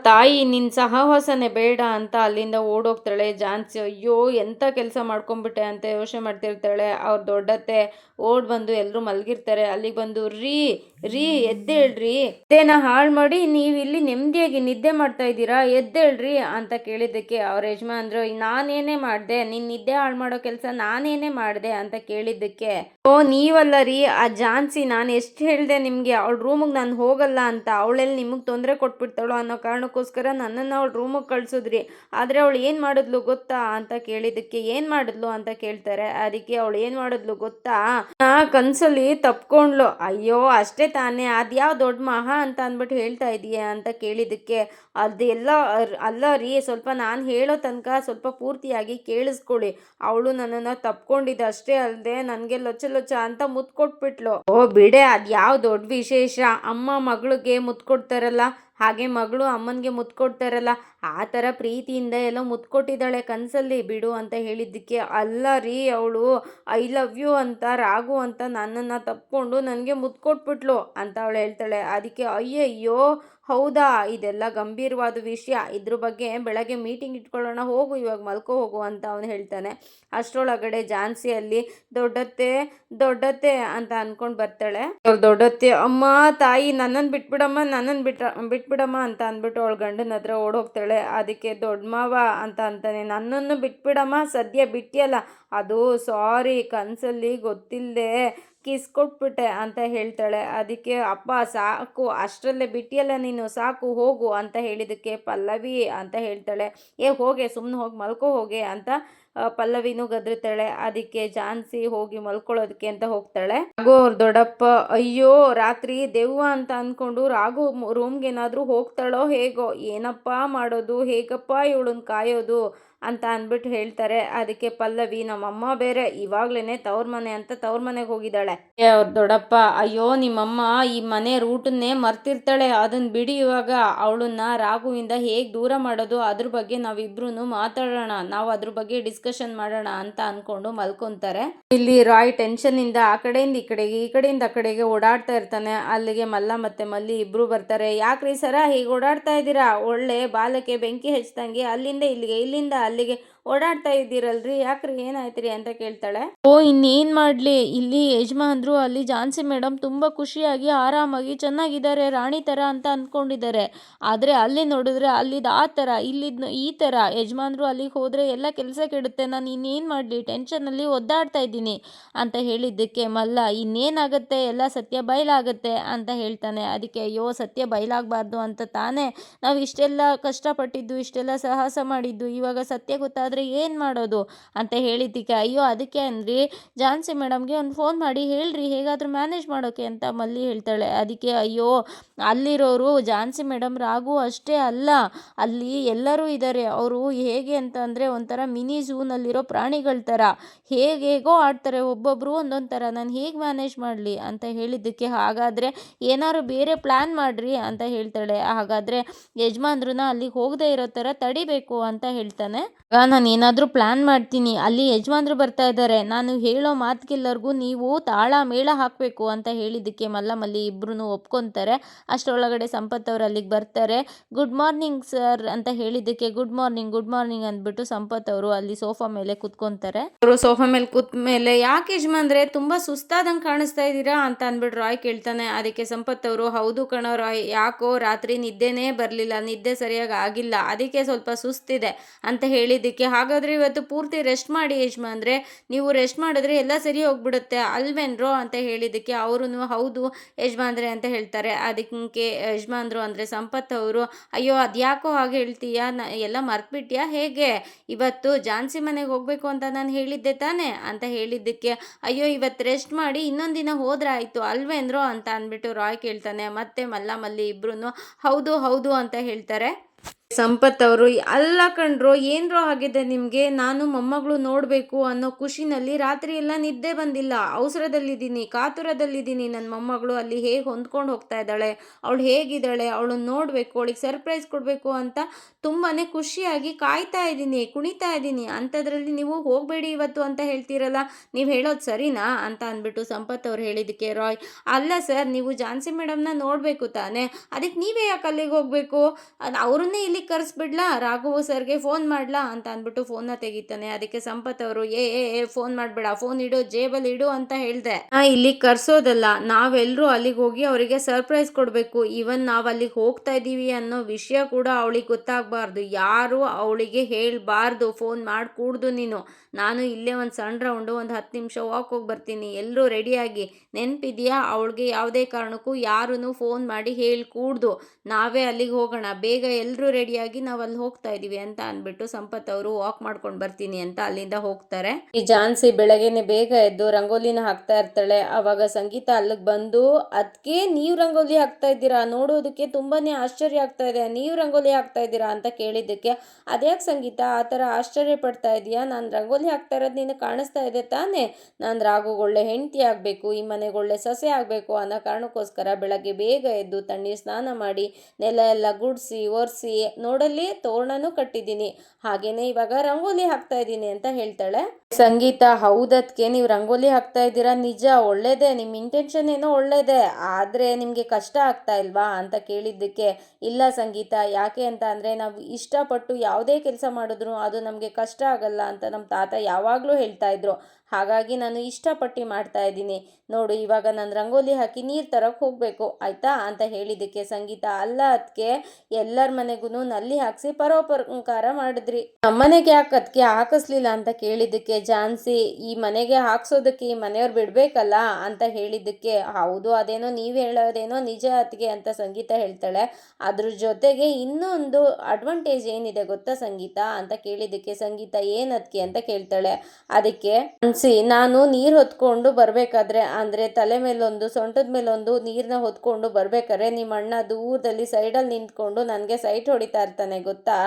ತಾಯಿ ನಿನ್ನ ಸಹವಾಸನೆ ಬೇಡ ಅಂತ ಅಲ್ಲಿಂದ ಓಡೋಗ್ತಾಳೆ ಜಾನ್ಸಿ. ಅಯ್ಯೋ ಎಂಥ ಕೆಲಸ ಮಾಡ್ಕೊಂಬಿಟ್ಟೆ ಅಂತ ಯೋಚನೆ ಮಾಡ್ತಿರ್ತಾಳೆ. ಅವ್ರ ದೊಡ್ಡತ್ತೆ ಓಡ್ ಬಂದು ಎಲ್ಲರೂ ಮಲಗಿರ್ತಾರೆ. ಅಲ್ಲಿಗೆ ಬಂದು, ರೀ ರೀ, ಎದ್ದೇಳ್ರಿ. ನಿದ್ದೆನ ಹಾಳು ಮಾಡಿ ನೀವು ಇಲ್ಲಿ ನೆಮ್ಮದಿಯಾಗಿ ನಿದ್ದೆ ಮಾಡ್ತಾ ಇದ್ದೀರಾ? ಎದ್ದೇಳ್ರಿ ಅಂತ ಕೇಳಿದ್ದಕ್ಕೆ ಅವ್ರ ಯಜಮಾನ್ರು, ನಾನೇನೇ ಮಾಡಿದೆ. ನಿನ್ನ ನಿದ್ದೆ ಹಾಳು ಮಾಡೋ ಕೆಲಸ ನಾನೇನೇ ಮಾಡಿದೆ ಅಂತ ಕೇಳಿದ್ದಕ್ಕೆ, ಓ, ನೀವಲ್ಲ ರೀ. ಆ ಜಾನ್ಸಿ, ನಾನು ಎಷ್ಟು ಹೇಳಿದೆ ನಿಮಗೆ? ಅವಳ ರೂಮಿಗೆ ನಾನು ಹೋಗಲ್ಲ ಅಂತ. ಅವಳೆಲ್ಲಿ ನಿಮಗೆ ತೊಂದರೆ ಕೊಟ್ಬಿಡ್ತಾಳೋ ಅನ್ನೋ ಕಾರಣಕ್ಕೋಸ್ಕರ ನನ್ನನ್ನು ಅವಳು ರೂಮಿಗೆ ಕಳಿಸಿದ್ರಿ. ಆದರೆ ಅವಳು ಏನು ಮಾಡಿದ್ಲು ಗೊತ್ತಾ ಅಂತ ಕೇಳಿದ್ದಕ್ಕೆ ಏನು ಮಾಡಿದ್ಲು ಅಂತ ಕೇಳ್ತಾರೆ. ಅದಕ್ಕೆ ಅವಳು ಏನು ಮಾಡಿದ್ಲು ಗೊತ್ತಾ? ನಾ ಕನಸಲ್ಲಿ ತಪ್ಕೊಂಡ್ಲು. ಅಯ್ಯೋ, ಅಷ್ಟೇ ತಾನೇ. ಅದ್ಯಾವ ದೊಡ್ಡ ಮಹಾ ಅಂತ ಅಂದ್ಬಿಟ್ಟು ಹೇಳ್ತಾ ಇದೀಯಾ ಅಂತ ಕೇಳಿದ್ದಕ್ಕೆ ಅದೆಲ್ಲ ಅಲ್ಲ ರೀ, ಸ್ವಲ್ಪ ನಾನು ಹೇಳೋ ತನಕ ಸ್ವಲ್ಪ ಪೂರ್ತಿಯಾಗಿ ಕೇಳಿಸ್ಕೊಳ್ಳಿ. ಅವಳು ನನ್ನನ್ನು ತಪ್ಕೊಂಡಿದ್ದ ಅಷ್ಟೇ ಅಲ್ಲದೆ ನನಗೆ ಲೊಚ್ಚ ಲೊಚ್ಚ ಅಂತ ಮುತ್ಕೊಟ್ಬಿಟ್ಲು. ಓ, ಬಿಡೆ ಅದು ಯಾವ ದೊಡ್ಡ ವಿಶೇಷ. ಅಮ್ಮ ಮಗಳಿಗೆ ಮುತ್ತು ಕೊಡ್ತಾರಲ್ಲ ಹಾಗೆ ಮಗಳು ಅಮ್ಮನಿಗೆ ಮುತ್ತು ಕೊಡ್ತಾರಲ್ಲ ಆ ಥರ ಪ್ರೀತಿಯಿಂದ ಎಲ್ಲ ಮುತ್ತು ಕೊಟ್ಟಿದ್ದಾಳೆ ಕನಸಲ್ಲಿ. ಬಿಡು ಅಂತ ಹೇಳಿದ್ದಕ್ಕೆ ಅಲ್ಲ ರೀ ಅವಳು, ಐ ಲವ್ ಯು ಅಂತ ರಾಗು ಅಂತ ನನ್ನನ್ನು ತಪ್ಪಿಕೊಂಡು ನನಗೆ ಮುತ್ತು ಕೊಟ್ಬಿಟ್ಲು ಅಂತ ಅವಳು ಹೇಳ್ತಾಳೆ. ಅದಕ್ಕೆ ಅಯ್ಯಯ್ಯೋ ಹೌದಾ? ಇದೆಲ್ಲ ಗಂಭೀರವಾದ ವಿಷಯ. ಇದ್ರ ಬಗ್ಗೆ ಬೆಳಗ್ಗೆ ಮೀಟಿಂಗ್ ಇಟ್ಕೊಳ್ಳೋಣ, ಹೋಗು, ಇವಾಗ ಮಲ್ಕೋ, ಹೋಗು ಅಂತ ಅವನು ಹೇಳ್ತಾನೆ. ಅಷ್ಟರೊಳಗಡೆ ಜಾನ್ಸಿ ಅಲ್ಲಿ ದೊಡ್ಡತ್ತೆ ದೊಡ್ಡತ್ತೆ ಅಂತ ಅನ್ಕೊಂಡು ಬರ್ತಾಳೆ. ಅವ್ರ ದೊಡ್ಡತ್ತೆ, ಅಮ್ಮ, ತಾಯಿ ನನ್ನನ್ನು ಬಿಟ್ಬಿಡಮ್ಮ ನನ್ನನ್ನು ಬಿಟ್ಟ ಬಿಟ್ಬಿಡಮ್ಮ ಅಂತ ಅಂದ್ಬಿಟ್ಟು ಅವಳ ಗಂಡನ ಹತ್ರ ಓಡೋಗ್ತಾಳೆ. ಅದಕ್ಕೆ ದೊಡ್ಡ ಮಾವ ಅಂತ ಅಂತಾನೆ. ನನ್ನನ್ನು ಬಿಟ್ಬಿಡಮ್ಮ, ಸದ್ಯ ಬಿಟ್ಟಿಯಲ್ಲ. ಅದು ಸಾರಿ, ಕನಸಲ್ಲಿ ಗೊತ್ತಿಲ್ಲದೆ ಕಿಸ್ ಕೊಟ್ಬಿಟ್ಟೆ ಅಂತ ಹೇಳ್ತಾಳೆ. ಅದಕ್ಕೆ, ಅಪ್ಪ, ಸಾಕು, ಅಷ್ಟರಲ್ಲೇ ಬಿಟ್ಟಿಯಲ್ಲ ನೀನು, ಸಾಕು, ಹೋಗು ಅಂತ ಹೇಳಿದಕ್ಕೆ ಪಲ್ಲವಿ ಅಂತ ಹೇಳ್ತಾಳೆ. ಏ, ಹೋಗೆ ಸುಮ್ಮನೆ ಹೋಗಿ, ಮಲ್ಕೋ ಹೋಗೆ ಅಂತ ಪಲ್ಲವಿನೂ ಗದ್ರುತ್ತಾಳೆ ಅದಕ್ಕೆ ಜಾನ್ಸಿ ಹೋಗಿ ಮಲ್ಕೊಳ್ಳೋದಕ್ಕೆ ಅಂತ ಹೋಗ್ತಾಳೆ. ಹಾಗೂ ಅವ್ರ ದೊಡ್ಡಪ್ಪ, ಅಯ್ಯೋ, ರಾತ್ರಿ ದೆವ್ವ ಅಂತ ಅಂದ್ಕೊಂಡು ರಾಘು ರೂಮ್ಗೆ ಏನಾದರೂ ಹೋಗ್ತಾಳೋ ಹೇಗೋ? ಏನಪ್ಪ ಮಾಡೋದು? ಹೇಗಪ್ಪ ಇವಳನ್ನ ಕಾಯೋದು? ಅಂತ ಅಂದ್ಬಿಟ್ಟು ಹೇಳ್ತಾರೆ. ಅದಕ್ಕೆ ಪಲ್ಲವಿ, ನಮ್ಮಮ್ಮ ಬೇರೆ, ಇವಾಗ್ಲೇನೆ ತವ್ರ ಮನೆ ಅಂತ ತವ್ರ ಮನೆಗೆ ಹೋಗಿದ್ದಾಳೆ. ಅವ್ರ ದೊಡ್ಡಪ್ಪ, ಅಯ್ಯೋ ನಿಮ್ಮಮ್ಮ ಈ ಮನೆ ರೂಟನ್ನೇ ಮರ್ತಿರ್ತಾಳೆ. ಅದನ್ನ ಬಿಡಿ ಇವಾಗ. ಅವಳನ್ನ ರಾಘುವಿಂದ ಹೇಗೆ ದೂರ ಮಾಡೋದು? ಅದ್ರ ಬಗ್ಗೆ ನಾವಿಬ್ರು ಮಾತಾಡೋಣ. ನಾವು ಅದ್ರ ಬಗ್ಗೆ ಡಿಸ್ಕಷನ್ ಮಾಡೋಣ ಅಂತ ಅನ್ಕೊಂಡು ಮಲ್ಕೊಂತಾರೆ. ಇಲ್ಲಿ ರಾಯ್ ಟೆನ್ಷನ್ ಇಂದ ಆ ಕಡೆಯಿಂದ ಈ ಕಡೆಗೆ, ಈ ಕಡೆಯಿಂದ ಆ ಕಡೆಗೆ ಓಡಾಡ್ತಾ ಇರ್ತಾನೆ. ಅಲ್ಲಿಗೆ ಮಲ್ಲ ಮತ್ತೆ ಮಲ್ಲಿ ಇಬ್ರು ಬರ್ತಾರೆ. ಯಾಕ್ರಿ ಸರ, ಹೀಗೆ ಓಡಾಡ್ತಾ ಇದ್ದೀರಾ? ಒಳ್ಳೆ ಬಾಲಕ್ಕೆ ಬೆಂಕಿ ಹೆಚ್ಚಿದಂಗೆ ಅಲ್ಲಿಂದ ಇಲ್ಲಿಗೆ, ಇಲ್ಲಿಂದ ಅಲ್ಲಿಗೆ ಓಡಾಡ್ತಾ ಇದ್ದೀರಲ್ರಿ? ಯಾಕ್ರಿ ಏನಾಯ್ತ್ರಿ ಅಂತ ಕೇಳ್ತಾಳೆ. ಓ, ಇನ್ನೇನ್ ಮಾಡ್ಲಿ? ಇಲ್ಲಿ ಯಜಮಾನ್ರು, ಅಲ್ಲಿ ಜಾನ್ಸಿ ಮೇಡಮ್ ತುಂಬಾ ಖುಷಿಯಾಗಿ, ಆರಾಮಾಗಿ ಚೆನ್ನಾಗಿದ್ದಾರೆ, ರಾಣಿ ತರ ಅಂತ ಅನ್ಕೊಂಡಿದ್ದಾರೆ. ಆದ್ರೆ ಅಲ್ಲಿ ನೋಡಿದ್ರೆ ಅಲ್ಲಿದ್ ಆ ತರ, ಇಲ್ಲಿದ್ ಈ ತರ. ಯಜಮಾನ್ರು ಅಲ್ಲಿಗೆ ಹೋದ್ರೆ ಎಲ್ಲ ಕೆಲಸ ಕೆಡುತ್ತೆ. ನಾನು ಇನ್ನೇನ್ ಮಾಡ್ಲಿ? ಟೆನ್ಷನ್ ಅಲ್ಲಿ ಒದ್ದಾಡ್ತಾ ಇದ್ದೀನಿ ಅಂತ ಹೇಳಿದ್ದಕ್ಕೆ ಮಲ್ಲ, ಇನ್ನೇನಾಗತ್ತೆ? ಎಲ್ಲ ಸತ್ಯ ಬಯಲಾಗತ್ತೆ ಅಂತ ಹೇಳ್ತಾನೆ. ಅದಕ್ಕೆ ಅಯ್ಯೋ, ಸತ್ಯ ಬಯಲಾಗಬಾರ್ದು ಅಂತ ತಾನೇ ನಾವು ಇಷ್ಟೆಲ್ಲ ಕಷ್ಟಪಟ್ಟಿದ್ದು, ಇಷ್ಟೆಲ್ಲ ಸಾಹಸ ಮಾಡಿದ್ದು, ಇವಾಗ ಸತ್ಯ ಗೊತ್ತಾದರೆ ಏನು ಮಾಡೋದು ಅಂತ ಹೇಳಿದ್ದಕ್ಕೆ, ಅಯ್ಯೋ ಅದಕ್ಕೆ ಅಂದ್ರಿ, ಜಾನ್ಸಿ ಮೇಡಮ್ಗೆ ಒಂದು ಫೋನ್ ಮಾಡಿ ಹೇಳ್ರಿ, ಹೇಗಾದರೂ ಮ್ಯಾನೇಜ್ ಮಾಡೋಕೆ ಅಂತ ಮಲ್ಲಿ ಹೇಳ್ತಾಳೆ. ಅದಕ್ಕೆ ಅಯ್ಯೋ, ಅಲ್ಲಿರೋರು ಜಾನ್ಸಿ ಮೇಡಮ್ ರಾಘು ಅಷ್ಟೇ ಅಲ್ಲ, ಅಲ್ಲಿ ಎಲ್ಲರೂ ಇದ್ದಾರೆ ಅವರು ಹೇಗೆ ಅಂತ ಅಂದರೆ ಒಂಥರ ಮಿನಿ ಝೂನಲ್ಲಿರೋ ಪ್ರಾಣಿಗಳ ಥರ ಹೇಗೋ ಆಡ್ತಾರೆ ಒಬ್ಬೊಬ್ಬರು ಒಂದೊಂದು ಥರ ನಾನು ಹೇಗೆ ಮ್ಯಾನೇಜ್ ಮಾಡಲಿ ಅಂತ ಹೇಳಿದ್ದಕ್ಕೆ, ಹಾಗಾದರೆ ಏನಾದ್ರು ಬೇರೆ ಪ್ಲ್ಯಾನ್ ಮಾಡಿರಿ ಅಂತ ಹೇಳ್ತಾಳೆ. ಹಾಗಾದರೆ ಯಜಮಾನ್ರನ್ನ ಅಲ್ಲಿಗೆ ಹೋಗದೆ ಇರೋ ಥರ ತಡಿಬೇಕು ಅಂತ ಹೇಳ್ತಾನೆ. ಆಗ ನಾನು ಏನಾದರೂ ಪ್ಲ್ಯಾನ್ ಮಾಡ್ತೀನಿ, ಅಲ್ಲಿ ಯಜಮಾನ್ರು ಬರ್ತಾ ಇದ್ದಾರೆ ನಾನು ಹೇಳೋ ಮಾತಿಗೆಲ್ಲರಿಗೂ ನೀವು ತಾಳ ಮೇಳ ಹಾಕಬೇಕು ಅಂತ ಹೇಳಿದ್ದಕ್ಕೆ ಮಲ್ಲಮಲ್ಲಿ ಇಬ್ಬರೂ ಒಪ್ಕೊತಾರೆ. ಅಷ್ಟರೊಳಗಡೆ ಸಂಪತ್ ಅವರು ಅಲ್ಲಿಗೆ ಬರ್ತಾರೆ. ಗುಡ್ ಮಾರ್ನಿಂಗ್ ಸರ್ ಅಂತ ಹೇಳಿದ್ದಕ್ಕೆ ಗುಡ್ ಮಾರ್ನಿಂಗ್ ಗುಡ್ ಮಾರ್ನಿಂಗ್ ಅಂದ್ಬಿಟ್ಟು ಸಂಪತ್ ಅವರು ಅಲ್ಲಿ ಸೋಫಾ ಮೇಲೆ ಕುತ್ಕೊಂತಾರೆ. ಅವರು ಸೋಫಾ ಮೇಲೆ ಕೂತ್ ಮೇಲೆ, ಯಾಕೆ ಯಜಮಾನ್ರೆ, ತುಂಬಾ ಸುಸ್ತಾದಂಗೆ ಕಾಣಿಸ್ತಾ ಇದ್ದೀರಾ? ಅಂತ ಅಂದ್ಬಿಟ್ಟು ರಾಯ್ ಕೇಳ್ತಾನೆ. ಅದಕ್ಕೆ ಸಂಪತ್ ಅವರು, ಹೌದು ಕಣೋ ರಾಯ್, ಯಾಕೋ ರಾತ್ರಿ ನಿದ್ದೆನೇ ಬರಲಿಲ್ಲ, ನಿದ್ದೆ ಸರಿಯಾಗಿ ಆಗಿಲ್ಲ, ಅದಕ್ಕೆ ಸ್ವಲ್ಪ ಸುಸ್ತಿದೆ ಅಂತ ಹೇಳಿದ್ದಕ್ಕೆ ಹಾಗಾದರೆ ಇವತ್ತು ಪೂರ್ತಿ ರೆಸ್ಟ್ ಮಾಡಿ ಯಜಮಾನ್ರೆ ನೀವು ರೆಸ್ಟ್ ಮಾಡಿದ್ರೆ ಎಲ್ಲ ಸರಿ ಹೋಗ್ಬಿಡುತ್ತೆ ಅಲ್ವೇನ್ರೋ ಅಂತ ಹೇಳಿದ್ದಕ್ಕೆ ಅವರು ಹೌದು ಯಜಮಾನ್ರೆ ಅಂತ ಹೇಳ್ತಾರೆ. ಅದಕ್ಕೆ ಯಜಮಾನ್ರು ಅಂದರೆ ಸಂಪತ್ ಅವರು, ಅಯ್ಯೋ, ಅದ್ಯಾಕೋ ಹಾಗೆ ಹೇಳ್ತೀಯಾ? ನ, ಎಲ್ಲ ಮರ್ತ್ಬಿಟ್ಯಾ? ಹೇಗೆ? ಇವತ್ತು ಜಾನ್ಸಿ ಮನೆಗೆ ಹೋಗಬೇಕು ಅಂತ ನಾನು ಹೇಳಿದ್ದೆ ತಾನೇ? ಅಂತ ಹೇಳಿದ್ದಕ್ಕೆ, ಅಯ್ಯೋ ಇವತ್ತು ರೆಸ್ಟ್ ಮಾಡಿ ಇನ್ನೊಂದು ದಿನ ಹೋದ್ರೆ ಆಯಿತು ಅಲ್ವೇಂದ್ರೋ ಅಂತ ಅಂದ್ಬಿಟ್ಟು ರಾಯ್ ಕೇಳ್ತಾನೆ. ಮತ್ತೆ ಮಲ್ಲ ಮಲ್ಲಿ ಇಬ್ಬರೂ ಹೌದು ಹೌದು ಅಂತ ಹೇಳ್ತಾರೆ. ಸಂಪತ್ ಅವರು, ಅಲ್ಲ ಕಣ್ರೋ, ಏನ್ರೋ ಆಗಿದೆ ನಿಮಗೆ? ನಾನು ಮೊಮ್ಮಗಳು ನೋಡಬೇಕು ಅನ್ನೋ ಖುಷಿನಲ್ಲಿ ರಾತ್ರಿ ಎಲ್ಲ ನಿದ್ದೆ ಬಂದಿಲ್ಲ. ಅವಸರದಲ್ಲಿದ್ದೀನಿ, ಕಾತುರದಲ್ಲಿದ್ದೀನಿ. ನನ್ನ ಮೊಮ್ಮಗಳು ಅಲ್ಲಿ ಹೇಗೆ ಹೊಂದ್ಕೊಂಡು ಹೋಗ್ತಾ ಇದ್ದಾಳೆ? ಅವಳು ಹೇಗಿದ್ದಾಳೆ? ಅವಳನ್ನ ನೋಡಬೇಕು, ಅವಳಿಗೆ ಸರ್ಪ್ರೈಸ್ ಕೊಡಬೇಕು ಅಂತ ತುಂಬಾ ಖುಷಿಯಾಗಿ ಕಾಯ್ತಾ ಇದ್ದೀನಿ, ಕುಣಿತಾ ಇದ್ದೀನಿ. ಅಂಥದ್ರಲ್ಲಿ ನೀವು ಹೋಗಬೇಡಿ ಇವತ್ತು ಅಂತ ಹೇಳ್ತೀರಲ್ಲ? ನೀವು ಹೇಳೋದು ಸರಿನಾ? ಅಂತ ಅಂದ್ಬಿಟ್ಟು ಸಂಪತ್ ಅವ್ರು ಹೇಳಿದ್ದಕ್ಕೆ ರಾಯ್, ಅಲ್ಲ ಸರ್, ನೀವು ಜಾನ್ಸಿ ಮೇಡಮ್ನ ನೋಡಬೇಕು ತಾನೇ. ಅದಕ್ಕೆ ನೀವೇ ಯಾಕೆ ಅಲ್ಲಿಗೆ ಹೋಗಬೇಕು? ಅವ್ರನ್ನೇ ಇಲ್ಲಿ ಕರೆಸ್ಬಿಡ್ಲಾ? ರಾಘವ ಸರ್ಗೆ ಫೋನ್ ಮಾಡ್ಲಾ? ಅಂತ ಅಂದ್ಬಿಟ್ಟು ಫೋನ್ನ ತೆಗಿತಾನೆ. ಅದಕ್ಕೆ ಸಂಪತ್ ಅವರು, ಏ ಏ ಫೋನ್ ಮಾಡಬೇಡ. ಫೋನ್ ಇಡು, ಜೇಬಲ್ಲಿ ಇಡು ಅಂತ ಹೇಳಿದೆ. ನಾ ಇಲ್ಲಿ ಕರ್ಸೋದಲ್ಲ. ನಾವೆಲ್ಲರೂ ಅಲ್ಲಿಗೆ ಹೋಗಿ ಅವರಿಗೆ ಸರ್ಪ್ರೈಸ್ ಕೊಡಬೇಕು. ಇವನ್ ನಾವು ಅಲ್ಲಿಗೆ ಹೋಗ್ತಾ ಇದ್ದೀವಿ ಅನ್ನೋ ವಿಷಯ ಕೂಡ ಅವಳಿಗೆ ಗೊತ್ತಾಗಬಾರ್ದು. ಯಾರು ಅವಳಿಗೆ ಹೇಳಬಾರ್ದು. ಫೋನ್ ಮಾಡಿಕೂಡ್ದು ನೀನು. ನಾನು ಇಲ್ಲೇ ಒಂದು ಸಣ್ಣ ರೌಂಡು ಒಂದು ಹತ್ತು ನಿಮಿಷ ವಾಕ್ ಹೋಗಿ ಬರ್ತೀನಿ. ಎಲ್ಲರೂ ರೆಡಿಯಾಗಿ ನೆನಪಿದೆಯಾ? ಅವಳಿಗೆ ಯಾವುದೇ ಕಾರಣಕ್ಕೂ ಯಾರೂ ಫೋನ್ ಮಾಡಿ ಹೇಳಿ ಕೂಡ್ದು ನಾವೇ ಅಲ್ಲಿಗೆ ಹೋಗೋಣ. ಬೇಗ ಎಲ್ಲರೂ ರೆಡಿಯಾಗಿ ನಾವು ಅಲ್ಲಿ ಹೋಗ್ತಾ ಇದ್ದೀವಿ ಅಂತ ಅಂದ್ಬಿಟ್ಟು ಸಂಪತ್ ಅವರು ವಾಕ್ ಮಾಡ್ಕೊಂಡು ಬರ್ತೀನಿ ಅಂತ ಅಲ್ಲಿಂದ ಹೋಗ್ತಾರೆ. ಈ ಜಾನ್ಸಿ ಬೆಳಗ್ಗೆನೆ ಬೇಗ ಎದ್ದು ರಂಗೋಲಿನ ಹಾಕ್ತಾ ಇರ್ತಾಳೆ. ಅವಾಗ ಸಂಗೀತ ಅಲ್ಲಿಗೆ ಬಂದು ಅದಕ್ಕೆ ನೀವು ರಂಗೋಲಿ ಹಾಕ್ತಾ ಇದ್ದೀರಾ? ನೋಡೋದಕ್ಕೆ ತುಂಬಾನೇ ಆಶ್ಚರ್ಯ ಆಗ್ತಾ ಇದೆ. ನೀವು ರಂಗೋಲಿ ಹಾಕ್ತಾ ಇದ್ದೀರಾ? ಅಂತ ಕೇಳಿದ್ದಕ್ಕೆ, ಅದ್ಯಾಕೆ ಸಂಗೀತ? ಆ ಥರ ಆಶ್ಚರ್ಯ ಪಡ್ತಾ ಇದೆಯಾ? ನಾನು ರಂಗೋಲಿ ಹಾಕ್ತಾ ಇರೋದು ನೀನು ಕಾಣಿಸ್ತಾ ಇದೆ ತಾನೇ? ನಾನು ರಾಗುಗೊಳ್ಳೆ ಹೆಂಡತಿ ಆಗಬೇಕು, ಈ ಮನೆಗೊಳ್ಳೆ ಸೊಸೆ ಆಗಬೇಕು ಅನ್ನೋ ಕಾರಣಕ್ಕೋಸ್ಕರ ಬೆಳಗ್ಗೆ ಬೇಗ ಎದ್ದು ತಣ್ಣೀರು ಸ್ನಾನ ಮಾಡಿ, ನೆಲ ಎಲ್ಲ ಗುಡಿಸಿ, ಒರೆಸಿ ನೋಡಲ್ಲಿ ತೋರಣನೂ ಕಟ್ಟಿದ್ದೀನಿ. ಹಾಗೆಯೇ ಇವಾಗ ರಂಗೋಲಿ ಹಾಕ್ತಾ ಇದ್ದೀನಿ ಅಂತ ಹೇಳ್ತಾಳೆ. ಸಂಗೀತ ಹೌದಕ್ಕೆ ನೀವು ರಂಗೋಲಿ ಹಾಕ್ತಾ ಇದ್ದೀರಾ? ನಿಜ, ಒಳ್ಳೇದೇ. ನಿಮ್ಮ ಇಂಟೆನ್ಷನ್ ಏನೋ ಒಳ್ಳೇದೇ. ಆದರೆ ನಿಮಗೆ ಕಷ್ಟ ಆಗ್ತಾ ಇಲ್ವಾ ಅಂತ ಕೇಳಿದ್ದಕ್ಕೆ, ಇಲ್ಲ ಸಂಗೀತ, ಯಾಕೆ ಅಂತ ಅಂದರೆ ನಾವು ಇಷ್ಟಪಟ್ಟು ಯಾವುದೇ ಕೆಲಸ ಮಾಡಿದ್ರು ಅದು ನಮಗೆ ಕಷ್ಟ ಆಗಲ್ಲ ಅಂತ ನಮ್ಮ ತಾತ ಯಾವಾಗಲೂ ಹೇಳ್ತಾ ಇದ್ರು. ಹಾಗಾಗಿ ನಾನು ಇಷ್ಟಪಟ್ಟು ಮಾಡ್ತಾ ಇದ್ದೀನಿ. ನೋಡು, ಇವಾಗ ನಾನು ರಂಗೋಲಿ ಹಾಕಿ ನೀರು ತರಕ್ಕೆ ಹೋಗಬೇಕು, ಆಯಿತಾ? ಅಂತ ಹೇಳಿದ್ದಕ್ಕೆ ಸಂಗೀತ ಅಲ್ಲ ಅದಕ್ಕೆ ಎಲ್ಲರ ಮನೆಗೂ ನಲ್ಲಿ ಹಾಕಿಸಿ ಪರೋಪಕಾರ ಮಾಡಿದ್ರಿ. ನಮ್ಮನೆಗೆ ಯಾಕೆ ಅದಕ್ಕೆ ಹಾಕಿಸ್ಲಿಲ್ಲ ಅಂತ ಕೇಳಿದ್ದಕ್ಕೆ ಜಾನ್ಸಿ, ಈ ಮನೆಗೆ ಹಾಕ್ಸೋದಕ್ಕೆ ಈ ಮನೆಯವ್ರು ಬಿಡಬೇಕಲ್ಲ ಅಂತ ಹೇಳಿದ್ದಕ್ಕೆ, ಹೌದು, ಅದೇನೋ ನೀವು ಹೇಳೋದೇನೋ ನಿಜ ಅದಕ್ಕೆ ಅಂತ ಸಂಗೀತ ಹೇಳ್ತಾಳೆ. ಅದ್ರ ಜೊತೆಗೆ ಇನ್ನೊಂದು ಅಡ್ವಾಂಟೇಜ್ ಏನಿದೆ ಗೊತ್ತಾ ಸಂಗೀತ? ಅಂತ ಕೇಳಿದ್ದಕ್ಕೆ ಸಂಗೀತ ಏನದಕ್ಕೆ ಅಂತ ಕೇಳ್ತಾಳೆ. ಅದಕ್ಕೆ ಅನ್ಸಿ ನಾನು ನೀರು ಹೊತ್ಕೊಂಡು ಬರಬೇಕಾದ್ರೆ, ಅಂದರೆ ತಲೆ ಮೇಲೊಂದು, ಸೊಂಟದ ಮೇಲೊಂದು ನೀರನ್ನ ಹೊತ್ಕೊಂಡು ಬರಬೇಕಾದ್ರೆ ನಿಮ್ಮ ಅಣ್ಣ ದೂರದಲ್ಲಿ ಸೈಡಲ್ಲಿ ನಿಂತ್ಕೊಂಡು ನನಗೆ ಸೈಟ್ ಹೊಡಿತಾ ಇರ್ತಾನೆ, ಗೊತ್ತಾ?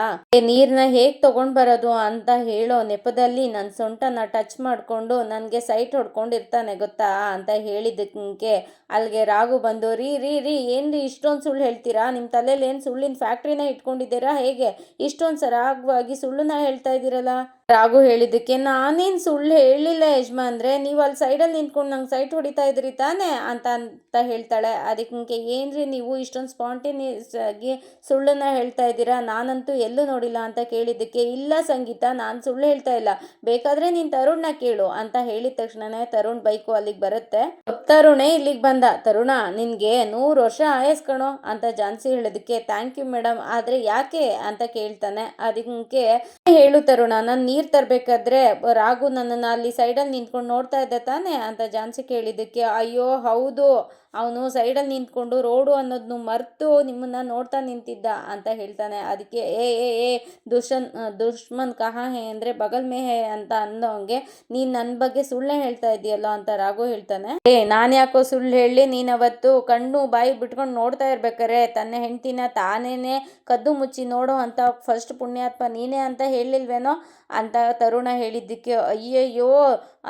ನೀರನ್ನ ಹೇಗೆ ತೊಗೊಂಡು ಬರೋದು ಅಂತ ಹೇಳೋ ನೆಪದಲ್ಲಿ ನನ್ನ ಸೊಂಟನ ಟಚ್ ಮಾಡಿಕೊಂಡು ನನಗೆ ಸೈಟ್ ಹೊಡ್ಕೊಂಡಿರ್ತಾನೆ ಗೊತ್ತಾ? ಅಂತ ಹೇಳಿದ್ದಕ್ಕೆ ಅಲ್ಲಿಗೆ ರಾಗು ಬಂದು, ರೀ ರೀ ರೀ ಏನು ಇಷ್ಟೊಂದು ಸುಳ್ಳು ಹೇಳ್ತೀರಾ? ನಿಮ್ಮ ತಲೆಯಲ್ಲಿ ಏನು ಸುಳ್ಳಿನ ಫ್ಯಾಕ್ಟ್ರಿನ ಇಟ್ಕೊಂಡಿದ್ದೀರಾ? ಹೇಗೆ? ಇಷ್ಟೊಂದು ಸರಾಗವಾಗಿ ಸುಳ್ಳನ್ನ ಹೇಳ್ತಾ ಇದ್ದೀರಲ್ಲ? ರಾಘು ಹೇಳಿದ್ದಕ್ಕೆ, ನಾನೇನು ಸುಳ್ಳು ಹೇಳಿಲ್ಲ ಅಂದರೆ ನೀವು ಅಲ್ಲಿ ಸೈಡಲ್ಲಿ ನಿಂತ್ಕೊಂಡು ನಂಗೆ ಸೈಟ್ ಹೊಡಿತಾ ಇದ್ರಿ ತಾನೇ ಅಂತ ಅಂತ ಹೇಳ್ತಾಳೆ. ಅದಕ್ಕೆ ಏನ್ರಿ ನೀವು ಇಷ್ಟೊಂದು ಸ್ಪಾಂಟೇನಿಯಸ್ ಆಗಿ ಸುಳ್ಳನ್ನ ಹೇಳ್ತಾ ಇದ್ದೀರಾ? ನಾನಂತೂ ಎಲ್ಲೂ ನೋಡಿಲ್ಲ ಅಂತ ಕೇಳಿದ್ದಕ್ಕೆ, ಇಲ್ಲ ಸಂಗೀತ, ನಾನು ಸುಳ್ಳು ಹೇಳ್ತಾ ಇಲ್ಲ. ಬೇಕಾದ್ರೆ ನೀನು ತರುಣ್ನ ಕೇಳು ಅಂತ ಹೇಳಿದ ತಕ್ಷಣನೇ ತರುಣ್ ಬೈಕು ಅಲ್ಲಿಗೆ ಬರುತ್ತೆ. ತರುಣೇ ಇಲ್ಲಿಗೆ ಬಂದ. ತರುಣ, ನಿನಗೆ ನೂರು ವರ್ಷ ಆಯಸ್ಕಣೋ ಅಂತ ಜಾನ್ಸಿ ಹೇಳೋದಕ್ಕೆ, ಥ್ಯಾಂಕ್ ಯು ಮೇಡಮ್ ಆದರೆ ಯಾಕೆ? ಅಂತ ಕೇಳ್ತಾನೆ. ಅದಕ್ಕೆ ಹೇಳು ತರುಣ, ನಾನು ನೀರು ತರಬೇಕಾದ್ರೆ ರಾಘು ನನ್ನನ್ನು ಅಲ್ಲಿ ಸೈಡಲ್ಲಿ ನಿಂತ್ಕೊಂಡು ನೋಡ್ತಾ ಇದ್ದ ತಾನೇ ಅಂತ ಜಾನ್ಸಿ ಕೇಳಿದ್ದಕ್ಕೆ, ಅಯ್ಯೋ, ಹೌದು. ಅವನು ಸೈಡಲ್ಲಿ ನಿಂತ್ಕೊಂಡು ರೋಡು ಅನ್ನೋದನ್ನು ಮರೆತು ನಿಮ್ಮನ್ನ ನೋಡ್ತಾ ನಿಂತಿದ್ದ ಅಂತ ಹೇಳ್ತಾನೆ. ಅದಕ್ಕೆ, ಏ ಏ ಏ ದುಷನ್ ದುಶ್ಮನ್ ಕಹಾ ಹೇ ಅಂದರೆ ಬಗಲ್ ಮೇ ಹೇ ಅಂತ ಅಂದವಂಗೆ ನೀನು ನನ್ನ ಬಗ್ಗೆ ಸುಳ್ಳೆ ಹೇಳ್ತಾ ಇದೆಯಲ್ಲ ಅಂತ ರಾಘು ಹೇಳ್ತಾನೆ. ಏ, ನಾನು ಯಾಕೋ ಸುಳ್ಳು ಹೇಳಿ ನೀನು ಅವತ್ತು ಕಣ್ಣು ಬಾಯಿ ಬಿಟ್ಕೊಂಡು ನೋಡ್ತಾ ಇರ್ಬೇಕಾರೆ? ತನ್ನ ಹೆಂಡ್ತಿನ ತಾನೇನೆ ಕದ್ದು ಮುಚ್ಚಿ ನೋಡೋ ಅಂತ ಫಸ್ಟ್ ಪುಣ್ಯಾತ್ಮ ನೀನೇ ಅಂತ ಹೇಳಿಲ್ವೇನೋ? ಅಂತ ತರುಣ ಹೇಳಿದ್ದಕ್ಕೆ, ಅಯ್ಯಯ್ಯೋ,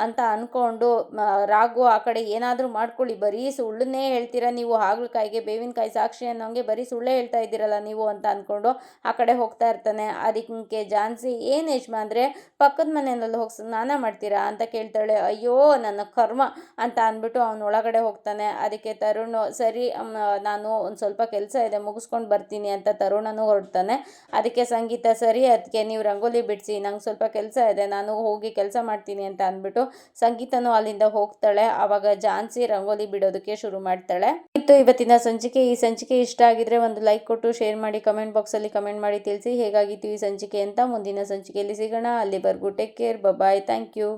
ಅಂತ ಅಂದ್ಕೊಂಡು ರಾಘು ಆ ಕಡೆ, ಏನಾದರೂ ಮಾಡ್ಕೊಳ್ಳಿ, ಬರೀ ಸುಳ್ಳನ್ನೇ ಹೇಳ್ತೀರಾ? ನೀವು ಹಾಗಲಕಾಯಿಗೆ, ಬೇವಿನಕಾಯಿ ಸಾಕ್ಷಿ ಅನ್ನೋಂಗೆ ಬರೀ ಸುಳ್ಳೇ ಹೇಳ್ತಾ ಇದ್ದೀರಲ್ಲ ನೀವು ಅಂತ ಅಂದ್ಕೊಂಡು ಆ ಕಡೆ ಹೋಗ್ತಾ ಇರ್ತಾನೆ. ಅದಕ್ಕೆ ಜಾನ್ಸಿ, ಏನು ಯಜಮಾನ್ರೆ ಪಕ್ಕದ ಮನೆಯಲ್ಲಿ ಹೋಗಿ ಸ್ನಾನ ಮಾಡ್ತೀರಾ ಅಂತ ಕೇಳ್ತಾಳೆ. ಅಯ್ಯೋ, ನನ್ನ ಕರ್ಮ ಅಂತ ಅಂದ್ಬಿಟ್ಟು ಅವನು ಒಳಗಡೆ ಹೋಗ್ತಾನೆ. ಅದಕ್ಕೆ ತರುಣ್, ಸರಿ ನಾನು ಒಂದು ಸ್ವಲ್ಪ ಕೆಲಸ ಇದೆ, ಮುಗಿಸ್ಕೊಂಡು ಬರ್ತೀನಿ ಅಂತ ತರುಣನು ಹೊರಡ್ತಾನೆ. ಅದಕ್ಕೆ ಸಂಗೀತ, ಸರಿ ಅದಕ್ಕೆ ನೀವು ರಂಗೋಲಿ ಬಿಡಿಸಿ, ನಂಗೆ ಸ್ವಲ್ಪ ಕೆಲಸ ಇದೆ, ನಾನು ಹೋಗಿ ಕೆಲಸ ಮಾಡ್ತೀನಿ ಅಂತ ಅಂದ್ಬಿಟ್ಟು ಸಂಗೀತನೂ ಅಲ್ಲಿಂದ ಹೋಗ್ತಾಳೆ. ಆವಾಗ ಜಾನ್ಸಿ ರಂಗೋಲಿ ಬಿಡೋದಕ್ಕೆ ಶುರು ಮಾಡ್ತಾಳೆ. ಇತ್ತು ಇವತ್ತಿನ ಸಂಚಿಕೆ. ಈ ಸಂಚಿಕೆ ಇಷ್ಟ ಆಗಿದ್ರೆ ಒಂದು ಲೈಕ್ ಕೊಟ್ಟು ಶೇರ್ ಮಾಡಿ ಕಮೆಂಟ್ ಬಾಕ್ಸ್ ಅಲ್ಲಿ ಕಮೆಂಟ್ ಮಾಡಿ ತಿಳಿಸಿ. ಹೇಗಾಗಿತ್ತು ಈ ಸಂಚಿಕೆ ಅಂತ ಮುಂದಿನ ಸಂಚಿಕೆಯಲ್ಲಿ ಸಿಗೋಣ. ಅಲ್ಲಿವರೆಗೂ take care bye thank you